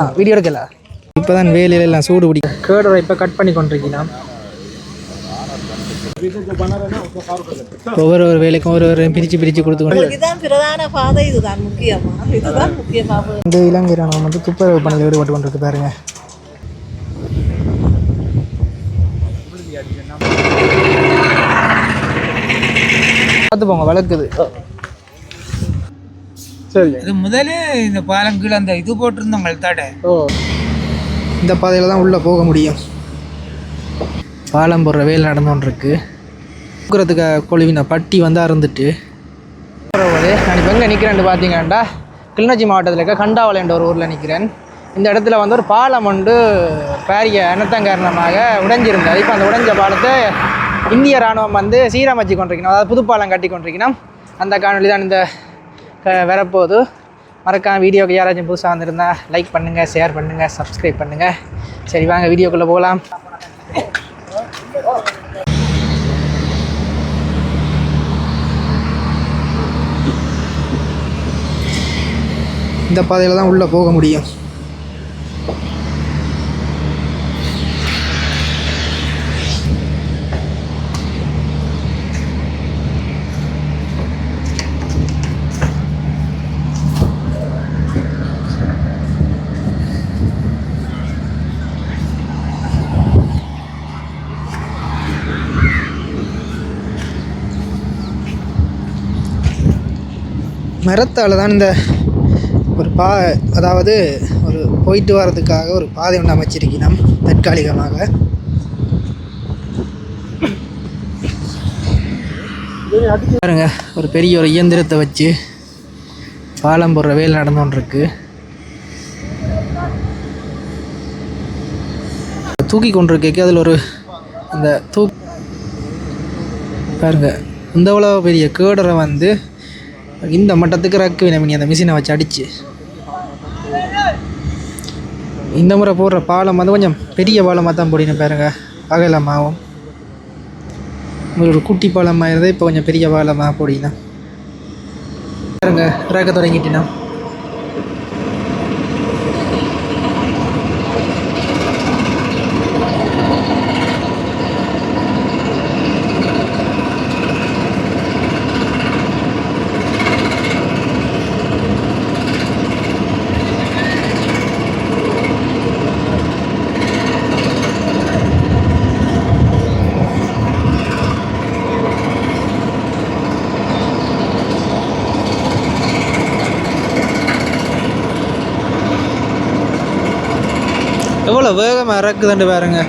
ஆ video எடுக்கல. இப்போ தான் வேலையில எல்லாம் சூடு பிடிக்கும். கேடரை இப்போ கட் பண்ணி கொண்டிருக்கலாம் ஒவ்வொரு ஒரு வேலைக்கும் ஒரு ஒரு பிரித்து பிரித்து கொடுத்து கொண்டு. இதுதான் பிரதான பாதை இதுதான் முக்கியமா? இதுதான் முக்கியமாக இந்த இலங்கை ராணுவம் வந்து துப்புரவு பணியில் ஈடுபட்டு கொண்டிருக்கு பாருங்க. பார்த்து போங்க வளர்க்குது. சரி. இது முதலே இந்த பாலம் கீழே அந்த இது போட்டிருந்தோங்க தடை ஓ. இந்த பாதையில் தான் உள்ளே போக முடியும். பாலம் போடுற வேலை நடந்து கொண்டிருக்கு தூக்குறதுக்கு கொழுவின பட்டி வந்து அறந்துட்டு. போது நான் இப்போ எங்கே நிற்கிறேன்னு பார்த்தீங்கன்னாண்டா கிளிநொச்சி மாவட்டத்தில் இருக்க கண்டாவளைன்ற ஒரு ஊரில் நிற்கிறேன் இந்த இடத்துல வந்து ஒரு பாலம் ஒன்று பாரிய அனர்த்தம் காரணமாக உடைஞ்சிருந்தது. இப்போ அந்த உடைஞ்ச பாலத்தை இந்திய ராணுவம் வந்து சீரமைச்சு கொண்டிருக்கணும். அதாவது புது பாலம் கட்டி கொண்டிருக்கணும். அந்த காணொலி தான் இந்த வரப்போகுது. மறக்காம வீடியோக்கு யாராச்சும் புதுசாக வந்திருந்தா லைக் பண்ணுங்கள் ஷேர் பண்ணுங்கள் சப்ஸ்கிரைப் பண்ணுங்கள் சரி வாங்க வீடியோக்குள்ளே போகலாம். இந்த பாதையில் தான் உள்ளே போக முடியும். மரத்தால் தான் இந்த ஒரு பா அதாவது ஒரு போயிட்டு வர்றதுக்காக ஒரு பாதை ஒன்று அமைச்சிருக்கணும் தற்காலிகமாக. பாருங்க ஒரு பெரிய ஒரு இயந்திரத்தை வச்சு பாலம் போடுற வேலை நடந்து கொண்டிருக்கு தூக்கி கொண்டிருக்கேக்கு அதில் ஒரு அந்த தூ பாருங்க இந்த இவ்வளோ பெரிய கேடரை வந்து இந்த மட்டத்துக்கு ரக்கு வேணும் அந்த மிஷினை வச்சு அடிச்சு. இந்த முறை போடுற பாலம் வந்து கொஞ்சம் பெரிய பாலமாக தான் போடினேன் பாருங்க. அகலமாகவும் ஒரு குட்டி பாலமாக இருந்தால் இப்போ கொஞ்சம் பெரிய பாலமாக போடினா பாருங்க இறக்க தொடங்கிட்டினா? வேகமாக இறக்குதுண்டு பாருங்கள்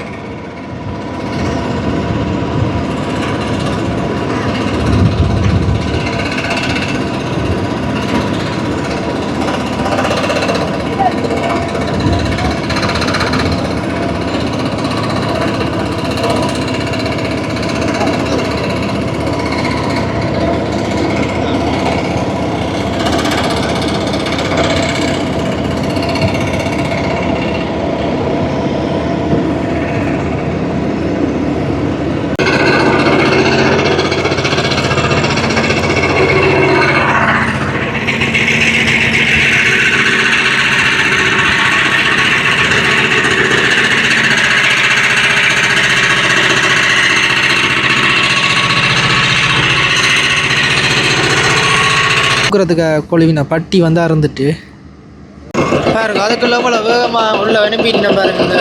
தூக்குறதுக்கு கொழுவின பட்டி வந்து அறந்துட்டு. பாருங்க அதுக்குள்ள எவ்வளோ வேகமாக உள்ள அனுப்பிட்டு பாருங்க இந்த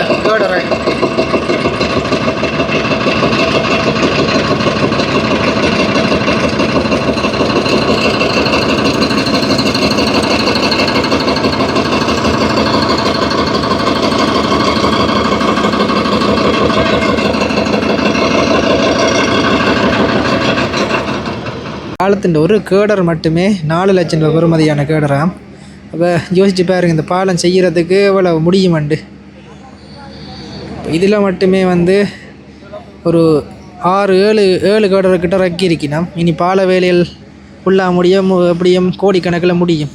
கேடரை ஒரு கேடர் மட்டுமே நாலு லட்சம் ரூபாய் பெறுமதியான கேடராம். அப்போ யோசிச்சு பாருங்க இந்த பாலம் செய்கிறதுக்கு எவ்வளவு முடியுமண்டு? இதில் மட்டுமே வந்து ஒரு ஆறு ஏழு ஏழு கேடர்கிட்ட ரக்கி இருக்கணும் இனி பால வேலையில் ஃபுல்லாக முடியும் எப்படியும் கோடிக்கணக்கில் முடியும்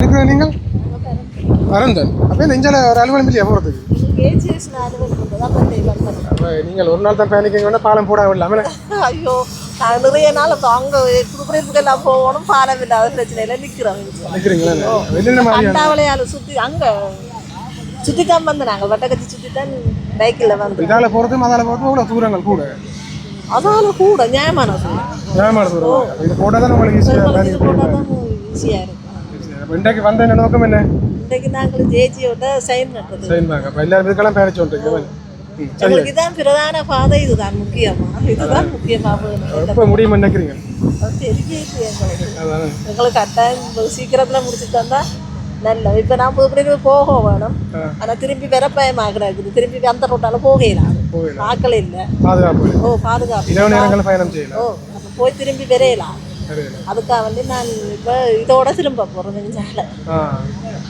நீங்கள் அரந்தன் அப்போ நெஞ்சால ஒரு அலுவலம் இல்லையா போகிறதுக்கு ஏஜிஎஸ் அலுவல் இருந்தது அப்போ வந்தது அப்போ நீங்கள் ஒரு நாள் தான் பயணிக்கீங்கன்னா பாலம் போட இல்லாமல் ஐயோ நான் நிறைய நாள் இப்போ அங்கே குடுக்குறதுக்கு எல்லாம் போகணும் பாலம் இல்லாத பிரச்சனையில நிற்கிறோம் நிற்கிறீங்களா சுற்றி அங்கே சுற்றி தான் வந்து நாங்கள் வட்டக்கச்சி சுற்றி தான் பைக்கில் வந்து இதால் போகிறதும் அதால் போகிறதும் அவ்வளோ தூரங்கள் கூட? அதால கூட நியாயமான. நியாயமான தூரம் இது போட்டால் தான் உங்களுக்கு ஈஸியாக உங்களுக்கு இது போட்டால் தான் ஈஸியாக இருக்கும். அப்போ இன்றைக்கு வந்த என்ன நோக்கம் என்ன? இன்றைக்கு நாங்கள் ஜேஜியோட சைன் நட்டது சரிம்பாங்க அப்போ எல்லாரும் இதுக்கெல்லாம் பேரச்சு வந்துருக்கு எங்களுக்கு தான் பிரதான பாதை. இதுதான் முக்கியமா. இதுதான் முக்கியமா வேணும். எப்போ முடியுமா நினைக்கிறீங்க? தெரியல எங்களுக்கு. எங்களுக்கு கட்டாயம் சீக்கிரத்தில் முடிச்சுட்டு வந்தா நல்ல இப்போ நான் புதுப்படி போக வேணும். ஆனா திரும்பி வர பயமாக இருக்குது திரும்பி அந்த ரோட்டால போகலாம். ஆக்கள் இல்லை. பாதுகாப்பு. ஓ பாதுகாப்பு. ஓ போய் திரும்பி வரையலாம். அதுக்காக வந்து நான் இப்போ இதோட திரும்ப போகிறேன் ஆ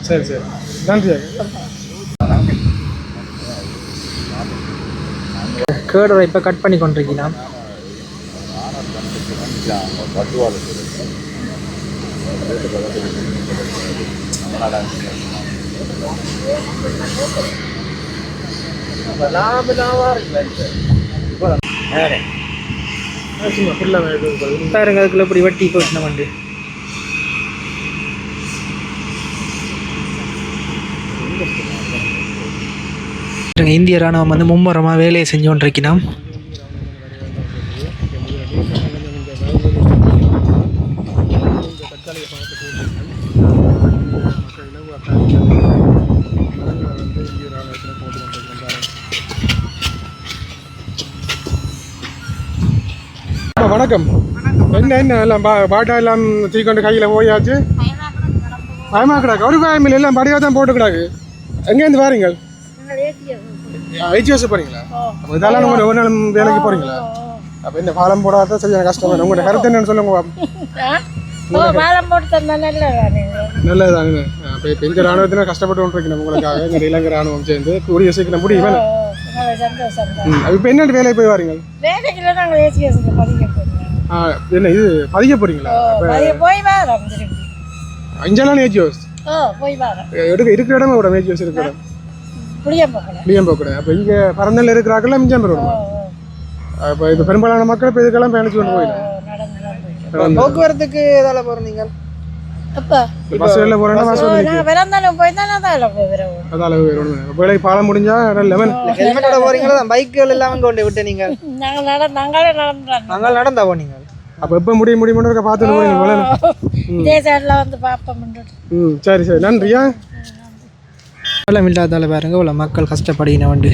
சரி சரி. நன்றி. கேடரை இப்போ கட் பண்ணி கொண்டிருக்கலாம் சும்மா ஃபுல்லாக இது பாருங்க அதுக்குள்ள இப்படி வெட்டி போட்டு நம்ம வந்து இந்திய ராணுவம் வந்து மும்முரமாக வேலையை செஞ்சு கொண்டிருக்கணும் அம்மா, வணக்கம். என்ன என்ன எல்லாம் பா பாட்டா எல்லாம் தூக்கிக்கொண்டு கையில் போயாச்சு? பயமா கிடாக்கு ஒரு பயம் இல்லை எல்லாம் படியாக தான் போட்டு கிடாக்கு எங்கேருந்து வாரீங்கள்? ஐஜிஎஸ் போறீங்களா? அப்போ இதெல்லாம் உங்க ஒரு நாள் வேலைக்கு போறீங்களா? அப்போ என்ன பாலம் போடாத சரியான கஷ்டம் உங்களோட கருத்து என்னன்னு சொல்லுங்க பாப்போம். பாலம் போட்டு தந்தா நல்லதா நல்லதுதானுங்க அப்போ இப்போ இந்த ராணுவத்தினர் கஷ்டப்பட்டு கொண்டிருக்கணும் உங்களுக்காக. இந்த இலங்கை ராணுவம் சேர்ந்து கூடிய சீக்கிரம் முடியும். இப்போ என்ன வேலைக்கு போய் வாரீங்க வேலைக்குள்ள நாங்கள் ஆ, என்ன இது பதிக்க போறீங்களா? போய் ஓ போய் வரோம். எடுக்க இருக்கிற இடம் விட ஏஜியோஸ் இருக்கிற இடம்? புளியம் போகணும் புளியம் போக்கூடாது அப்போ இங்கே பரந்தல் இருக்கிறாக்கெல்லாம் மிஞ்சம் பெறுவோம் அப்போ இப்போ பெரும்பாலான மக்கள் இப்போ இதுக்கெல்லாம் பயணிச்சு கொண்டு போயிடும் போக்குவரத்துக்கு எதால போகிறோம் நீங்கள்? பாலம் முடிஞ்சா லெமன் ஹெல்மெட்டோட போறீங்களா? பைக்குகள் எல்லாம் கொண்டு விட்டு நீங்கள் நாங்கள் நட நாங்களே நடந்துடுறோம் நாங்கள் நடந்தா போனீங்க அப்போ எப்போ முடிய முடியும் இருக்க பார்த்துட்டு போய் இதே சைடில் வந்து சரி சரி. நன்றியா? பாலம் இல்லாதால பாருங்க இவ்வளோ மக்கள் கஷ்டப்படுகின வந்து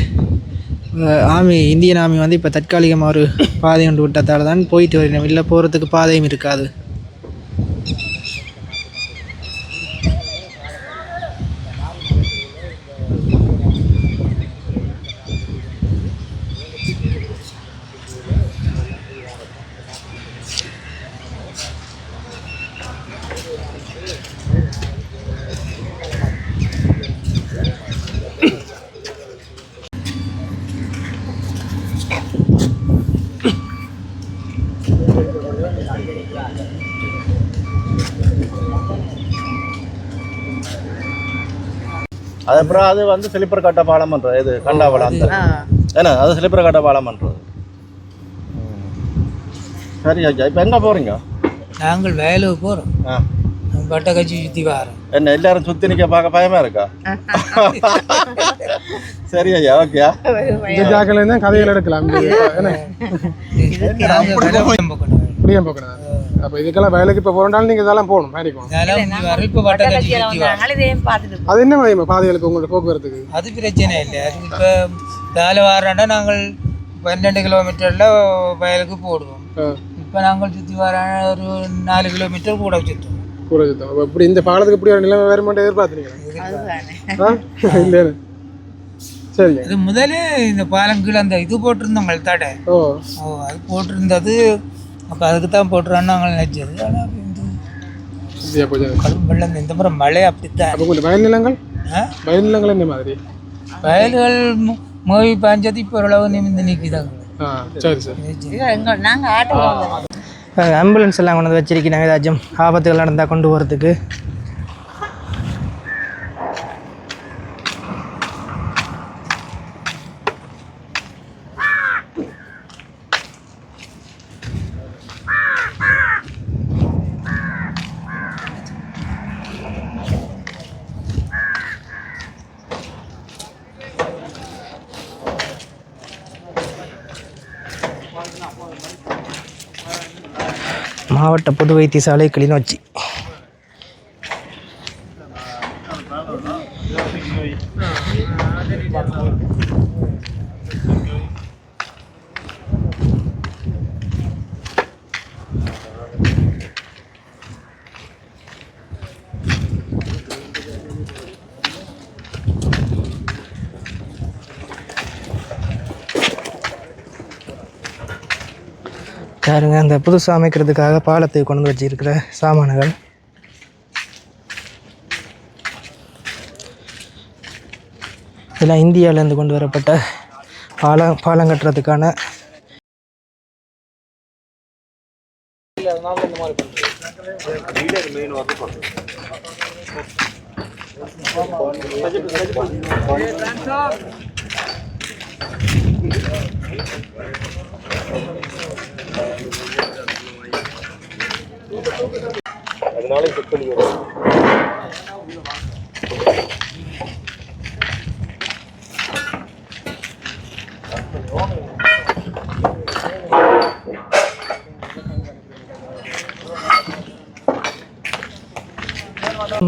ஆமி இந்தியன் ஆமி வந்து இப்போ தற்காலிகமாக ஒரு பாதை ஒன்று விட்டதால தான் போயிட்டு வரணும் இல்லை போகிறதுக்கு பாதையும் இருக்காது. அதுக்கப்புறம் அது வந்து சிலிப்பர் கட்ட பாலம் பண்றது. இது கண்டாவளம் அந்த ஏன்னா அது சிலிப்பர் கட்ட பாலம் பண்றது. ம். சரி ஐயா இப்போ எங்கே போகிறீங்க நாங்கள் வயலுக்கு போகிறோம் ஆ. வட்டக்கச்சி சுற்றி வரோம். என்ன எல்லாரும் சுற்றி நிற்க பார்க்க பயமா இருக்கா? சரி ஐயா ஓகேயா இந்த ஜாக்கில் இருந்தால் கதைகள் எடுக்கலாம். போக்கணும் புளியம் போக்கூடாது அப்போ இதுக்கெல்லாம் வேலைக்கு இப்போ போகிறனாலும் நீங்கள் இதெல்லாம் போகணும். பார்த்துட்டு அது என்ன மாதிரி பாதைகளுக்கு உங்களோட போக்குவரத்துக்கு? அது பிரச்சனை இல்லை. இப்போ வேலை வாராண்டா நாங்கள் பன்னெண்டு கிலோமீட்டரில் வயலுக்கு போடுவோம். இப்போ நாங்கள் சுற்றி வர ஒரு நாலு கிலோமீட்டர் கூட சுற்றுவோம் கூட அப்போ இப்படி இந்த பாலத்துக்கு இப்படி ஒரு நிலைமை எதிர்பார்த்துனீங்களா ஆ? இல்லைன்னு சரிங்க இது முதலே இந்த பாலம் கீழே அந்த இது போட்டிருந்தோங்க தடை ஓ. ஓ அது போட்டிருந்தது அப்போ அதுக்கு தான் போட்டுறான்னு நாங்கள் நினச்சது ஆனால் கடும் வெள்ளம் இந்த முறை மழை அப்படித்தான். அப்போ கொஞ்சம் வயல் நிலங்கள்? வயல் நிலங்கள் என்ன மாதிரி? வயல்கள் மு- மோவி பாஞ்சது இப்போ ஓரளவு நிமிந்து நிற்கிதாங்க ஆம்புலன்ஸ் எல்லாம் கொண்டு வந்து வச்சிருக்கிறாங்க ஏதாச்சும் ஆபத்துகள் நடந்தால் கொண்டு போகிறதுக்கு மாவட்ட பொது வைத்தியசாலை கிளிநொச்சி. பாருங்க அந்த புதுசாக அமைக்கிறதுக்காக பாலத்தை கொண்டு வச்சிருக்கிற சாமான்கள். இதெல்லாம் இந்தியாவிலேருந்து கொண்டு வரப்பட்ட பாலம் பாலம் கட்டுறதுக்கான அதனால செக்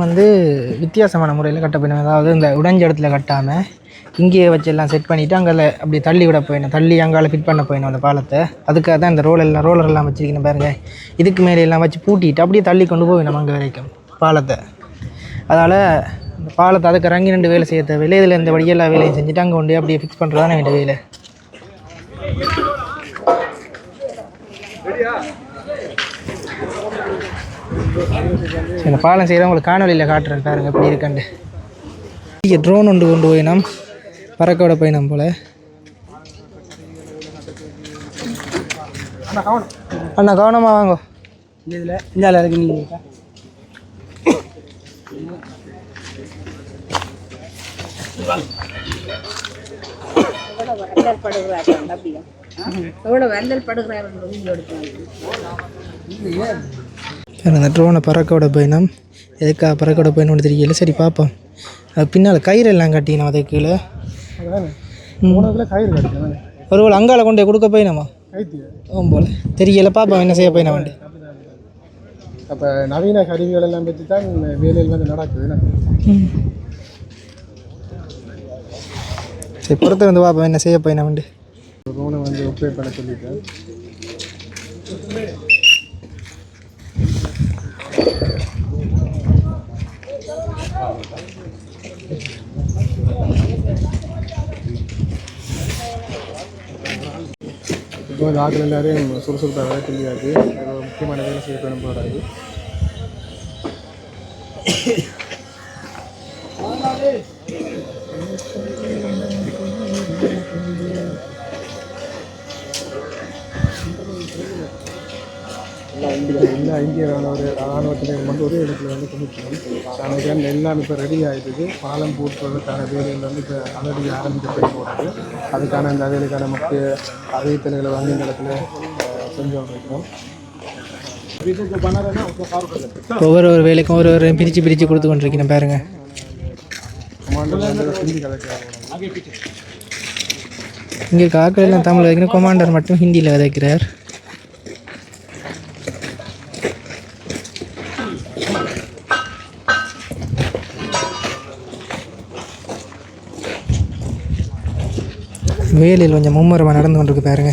வந்து வித்தியாசமான முறையில் கட்ட போயிடும் அதாவது இந்த உடைஞ்ச இடத்துல கட்டாமல் இங்கேயே வச்சு எல்லாம் செட் பண்ணிவிட்டு அங்கே அப்படி தள்ளி விட போயிடணும் தள்ளி அங்கால ஃபிட் பண்ண போயிடணும் அந்த பாலத்தை. அதுக்காக தான் இந்த ரோல் எல்லாம் ரோலர் எல்லாம் வச்சிருக்கணும் பாருங்கள் இதுக்கு மேலே எல்லாம் வச்சு பூட்டிட்டு அப்படியே தள்ளி கொண்டு போயிடணும் அங்கே வரைக்கும் பாலத்தை. அதனால் இந்த பாலத்தை அதுக்கு ரங்கி ரெண்டு வேலை செய்ய தேவையில்லை. இதில் இந்த வழி எல்லா வேலையும் செஞ்சுட்டு அங்கே கொண்டு அப்படியே ஃபிக்ஸ் பண்ணுறது தான் வேண்டிய வேலை. இந்த பாலம் செய்கிறவங்க உங்களுக்கு காணொலியில் காட்டுறேன் பாருங்க எப்படி இருக்கண்டு இங்கே ட்ரோன் ஒன்று கொண்டு போய் நாம் பறக்க விட போய் நம்ம போல அண்ணா கவனமாக வாங்க இதில் இந்த இருக்கு நீங்கள் வள்ளல் படுகிறார்கள் அப்படியா எவ்வளோ சரி அந்த ட்ரோனை பறக்க விட போய் நாம் எதுக்காக பறக்க விட போயின்னு தெரியல. சரி பார்ப்போம். அது பின்னால் கயிறு எல்லாம் கட்டினோம் அதுக்கு கீழே. கிடைக்கும் ஒருவேளை அங்கால கொண்டு கொடுக்க போயினோமா? ஓம் போல. தெரியல பார்ப்போம் என்ன செய்ய போயினா வேண்டு. அப்போ நவீன கருவிகள் எல்லாம் பற்றி தான் வேலையில் வந்து நடக்குது? சரி பொறுத்து வந்து பார்ப்போம் என்ன செய்ய போயினா வேண்டு. ரோனை வந்து ஒப்பே பண்ண சொல்லிட்டேன் இப்போ இந்த ஆட்கள் எல்லாரையும் சுறுசுறுப்பாக வேலை சொல்லியாச்சு அது ஒரு முக்கியமான வேலை செய்ய போகணும் எல்லா இந்திய ராணுவ ராணுவத்திலையும் வந்து ஒரே இடத்துல வந்து குமிக்கணும் அன்றைக்கி எல்லாம் இப்போ ரெடி ஆகிடுது பாலம் போட்டுறதுக்கான வேலைகள் வந்து இப்போ அலடி ஆரம்பிக்கப்பட்டு போகிறது அதுக்கான அந்த வேலைக்கான முக்கிய அறிவித்தல்களை வந்து இந்த இடத்துல செஞ்சு கொண்டிருக்கிறோம் ஒவ்வொரு ஒரு வேலைக்கும் ஒரு ஒரு பிரித்து பிரித்து கொடுத்து கொண்டிருக்கேன் பாருங்க. கமாண்டர் வந்து செஞ்சு கதைக்கிறாங்க இங்கே இருக்க ஆட்கள் எல்லாம் தமிழ் வைக்கணும் கொமாண்டர் மட்டும் ஹிந்தியில் விதைக்கிறார் வேலையில் கொஞ்சம் மும்முரமாக நடந்து கொண்டிருக்கு பாருங்க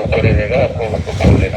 取れれば、今後、こういう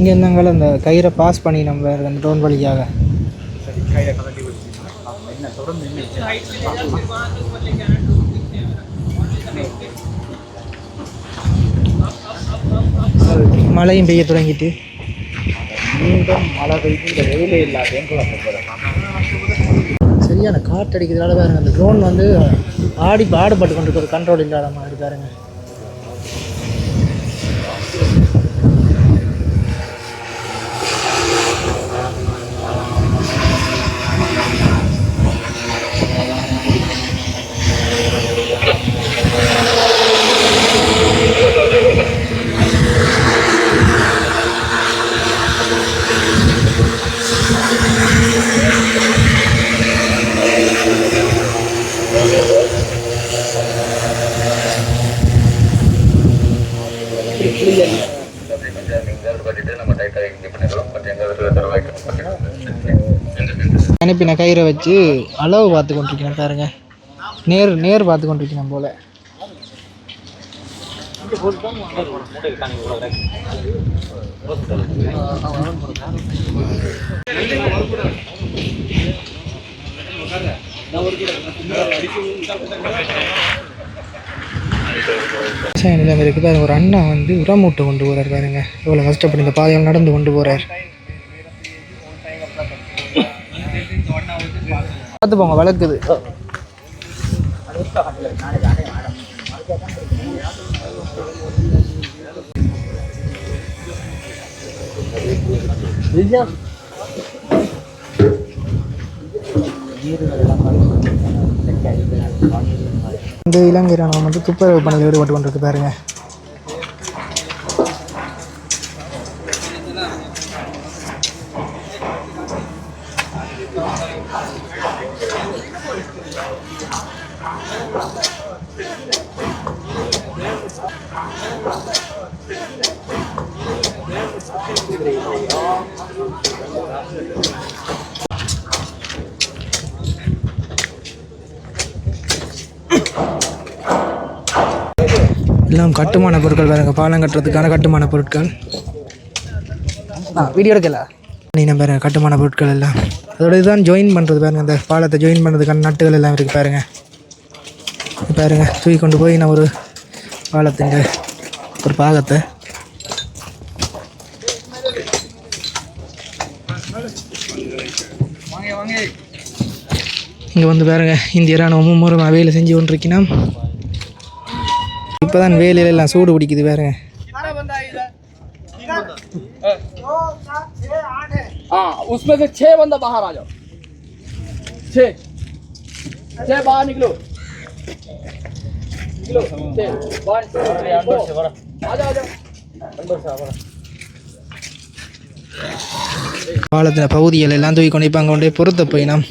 இங்கே இருந்தாங்களும் அந்த கயிறை பாஸ் பண்ணி நம்ம அந்த ட்ரோன் வழியாக. மழையும் பெய்ய தொடங்கிட்டு. மழை பெய்து இந்த வெயிலே இல்லாத சரியான காற்று அடிக்கிறதுனால பாருங்க அந்த ட்ரோன் வந்து ஆடி பாடுபட்டு கொண்டு ஒரு கண்ட்ரோல் இல்லாத மாதிரி பாருங்க. கயிறை வச்சு அளவு பார்த்து கொண்டிருக்கிறேன் பாருங்க. நேர் நேர் பார்த்து கொண்டிருக்கிறேன் போல. விவசாய நிலம் இருக்குது ஒரு அண்ணா வந்து உரம் மூட்டை கொண்டு போறாரு பாருங்க. எவ்வளோ கஷ்டப்பட்டு இந்த பாதையில் நடந்து கொண்டு போகிறார் பார்த்து போங்க விளக்குது இந்த இலங்கை ராணுவம் வந்து துப்புரவு பணியில் ஈடுபட்டு கொண்டிருக்கு பாருங்க. எல்லாம் கட்டுமான பொருட்கள் பாருங்க. பாலம் கட்டுறதுக்கான கட்டுமான பொருட்கள். ஆ வீடியோ எடுக்கல? நீ நம்ம கட்டுமான பொருட்கள் எல்லாம். அதோட இதுதான் ஜாயின் பண்ணுறது பாருங்க. அந்த பாலத்தை ஜாயின் பண்ணுறதுக்கான நட்டுகள் எல்லாம் இருக்குது பாருங்க. பாருங்க தூக்கி கொண்டு போய் நான் ஒரு பாலத்துங்க ஒரு பாகத்தை. இங்கே வந்து பாருங்க இந்திய இராணுவமும் மூலமாக வேலை செஞ்சு கொண்டிருக்கணும் இப்போ தான் வேலையில எல்லாம் சூடு பிடிக்குது பாருங்க हाँ उसमें से छह बंदा बाहर आ जाओ छह छह बाहर निकलो निकलो छह वन टू थ्री फोर आ जाओ आ जाओ பாலத்தின் பகுதிகள் எல்லாம் தூக்கி கொண்டு இப்போ அங்கே கொண்டு போய் பொருத்த போயினோம்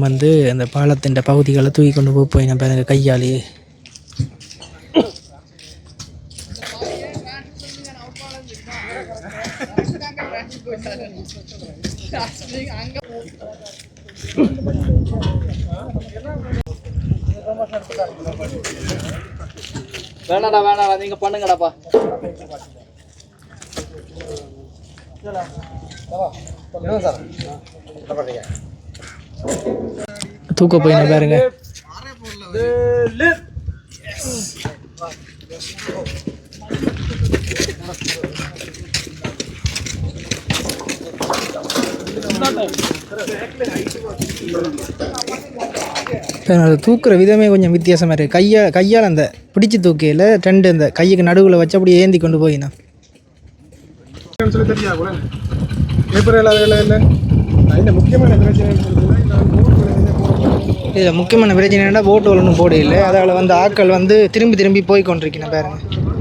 வந்து அந்த பாலத்தின் பகுதிகளை தூக்கி கொண்டு போய் போயினோம் பாருங்க கையாலேயே வேணாடா வேணாடா நீங்க பண்ணுங்கடாப்பா. தூக்க போய் பாருங்க. இப்போ அது தூக்குற விதமே கொஞ்சம் வித்தியாசமாக இருக்குது கையை கையால் அந்த பிடிச்சி தூக்கையில் ரெண்டு அந்த கையுக்கு நடுவில் வச்சு அப்படியே ஏந்தி கொண்டு போயினா கூட பேப்பர் வேலை இல்லை முக்கியமான பிரச்சனை போட்டு இதில் முக்கியமான பிரச்சனை என்னென்னா போட்டு ஒன்றும் போட இல்லை அதால் வந்து ஆட்கள் வந்து திரும்பி திரும்பி போய் கொண்டிருக்கணும் பாருங்கள்